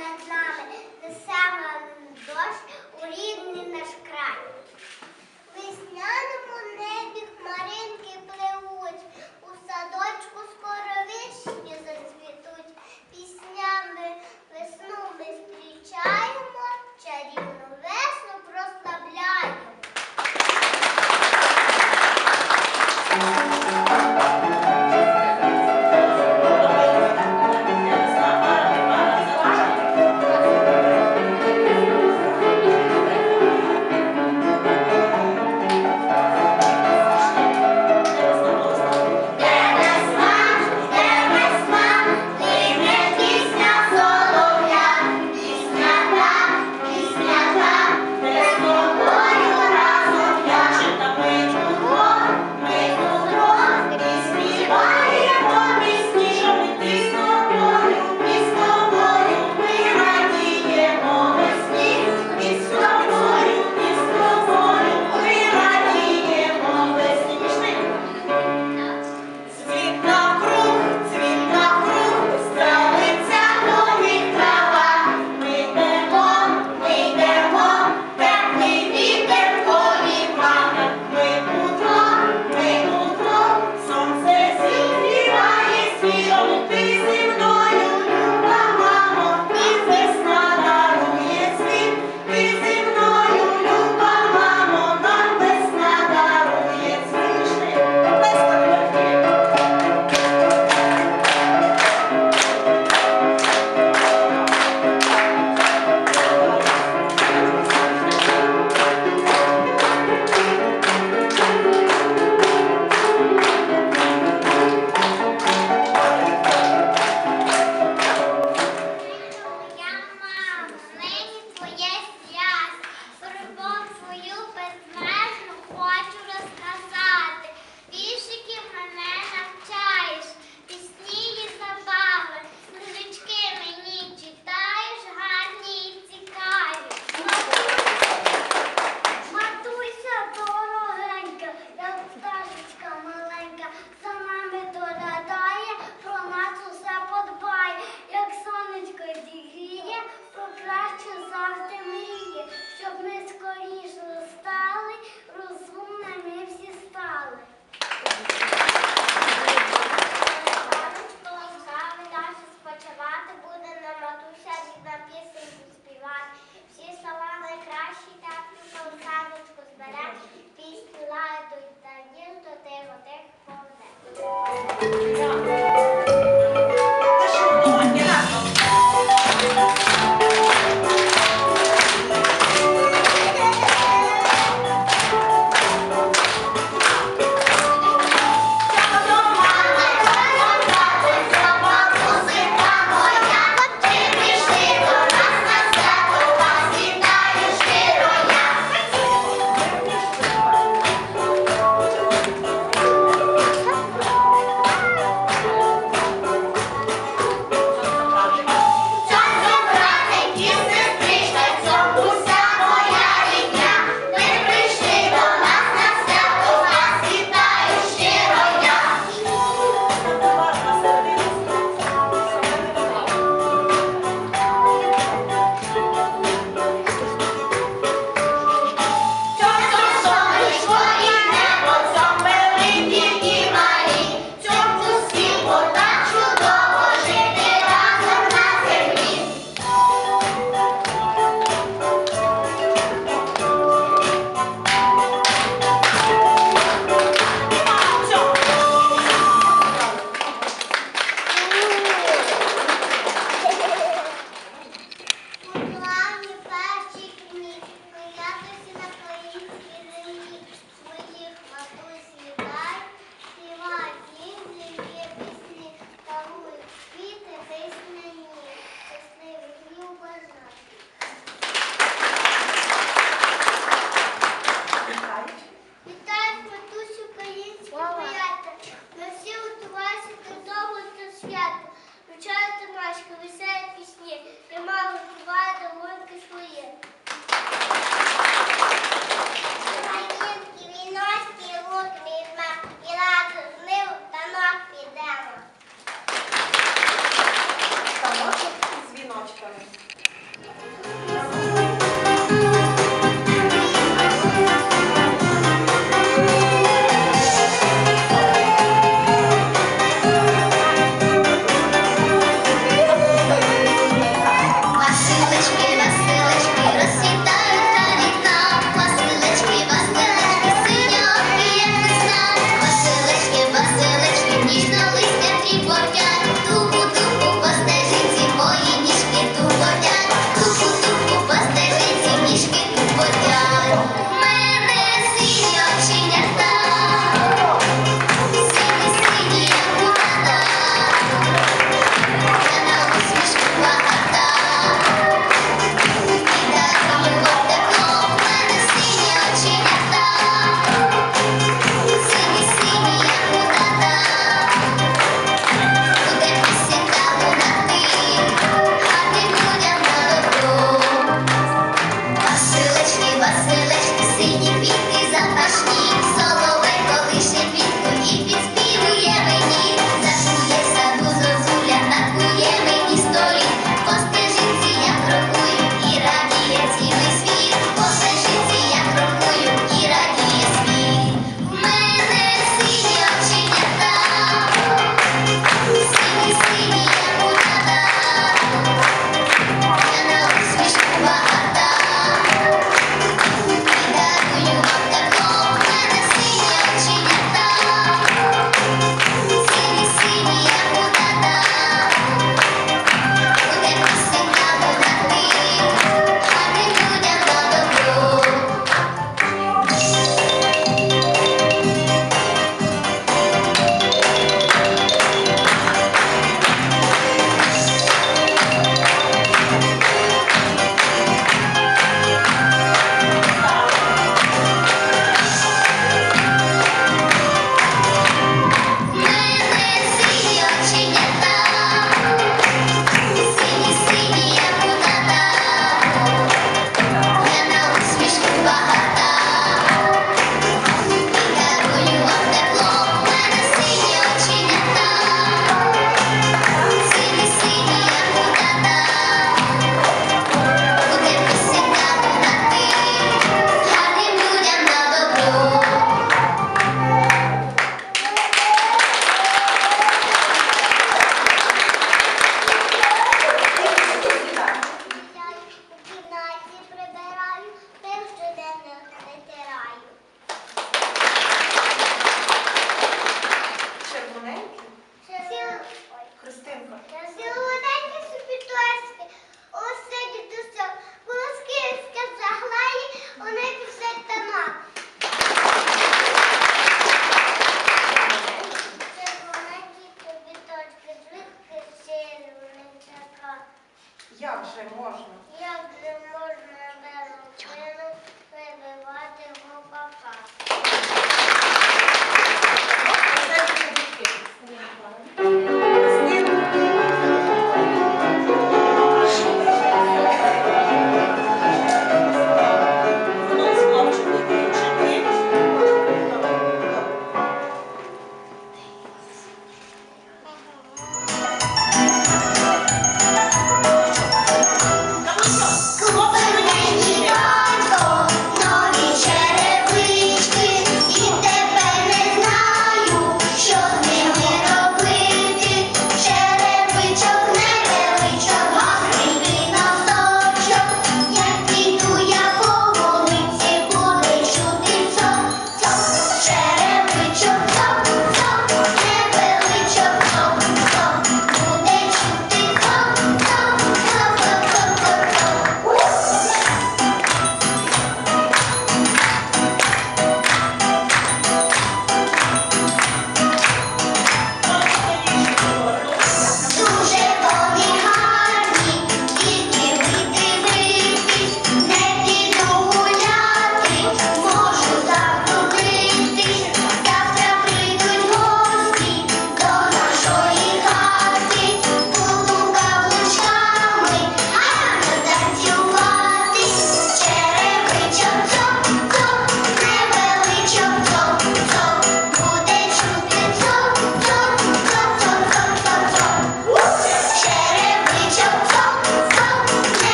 над нами, несе дощ у рідний наш край.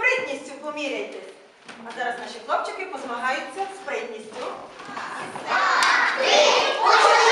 Спритністю поміряйтесь. А зараз наші хлопчики позмагаються спритністю. Ось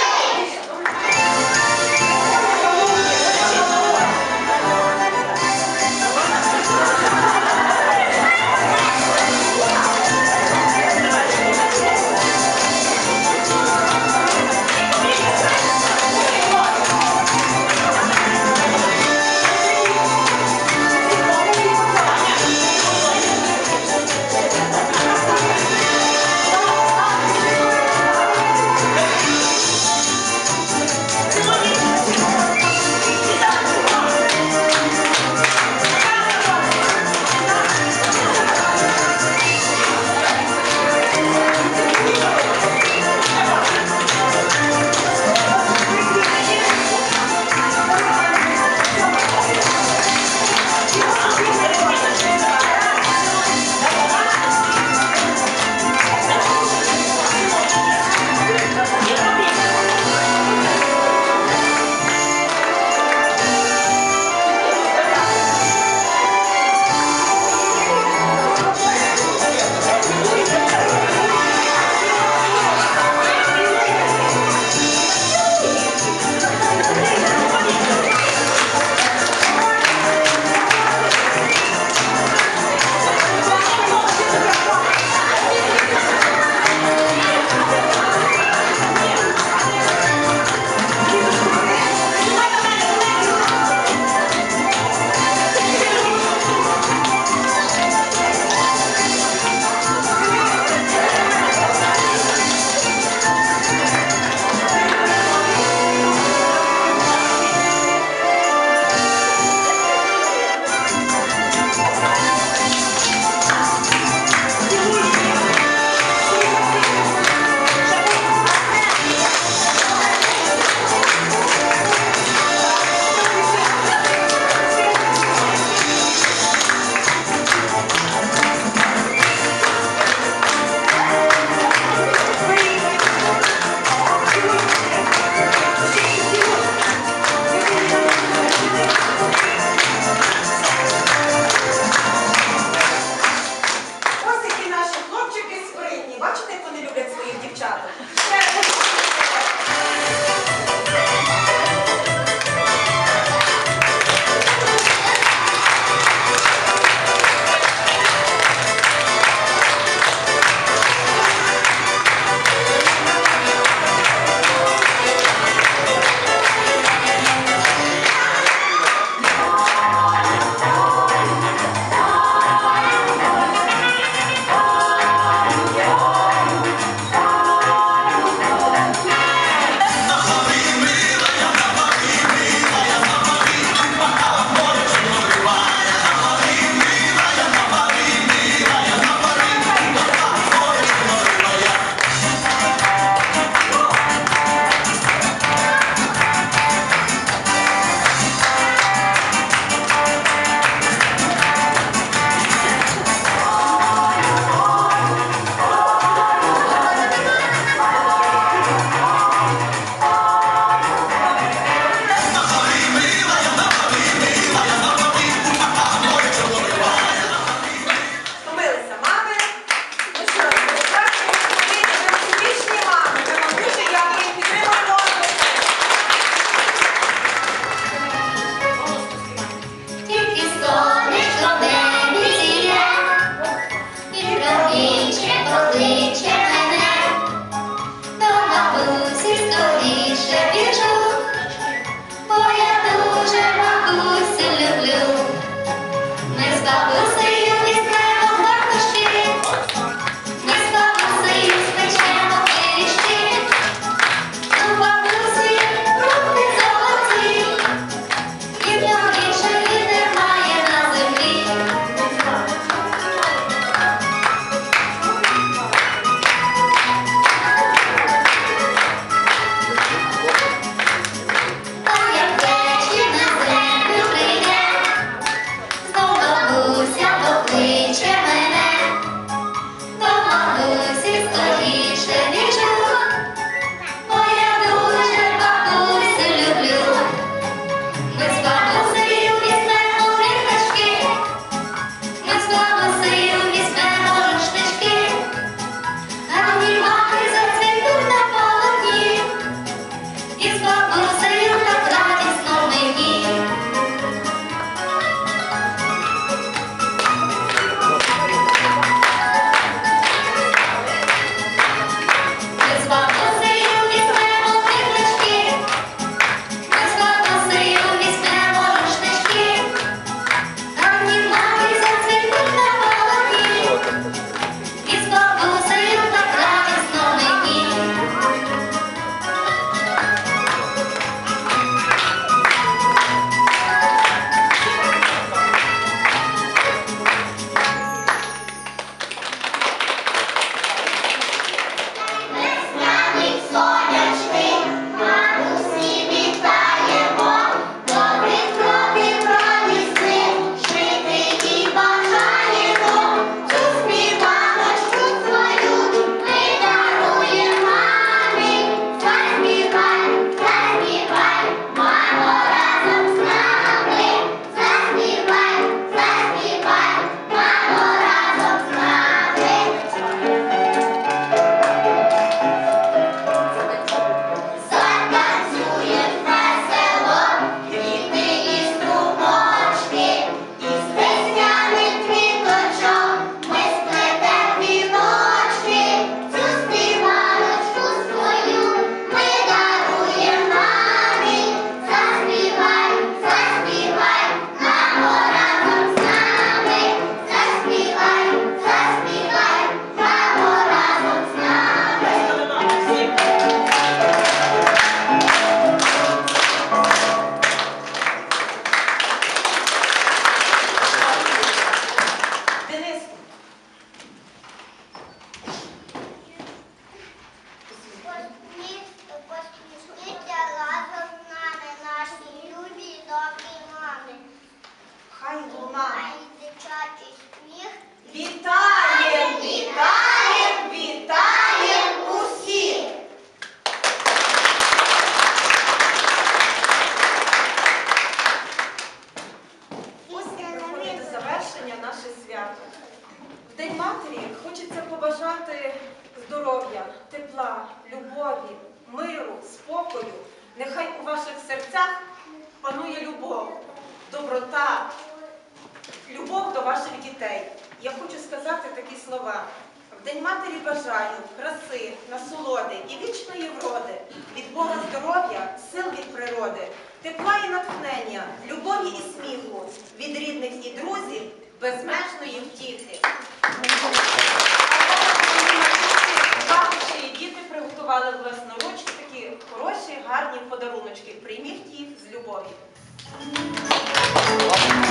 любов, доброта, любов до ваших дітей. Я хочу сказати такі слова. В День матері бажаю краси, насолоди і вічної вроди, від Бога здоров'я, сил від природи, тепла і натхнення, любові і сміху, від рідних і друзів, безмежної втіхи. Бабусі і діти приготували власноруч такі хороші, гарні подаруночки. Прийміть їх з любов'ю. Thank you.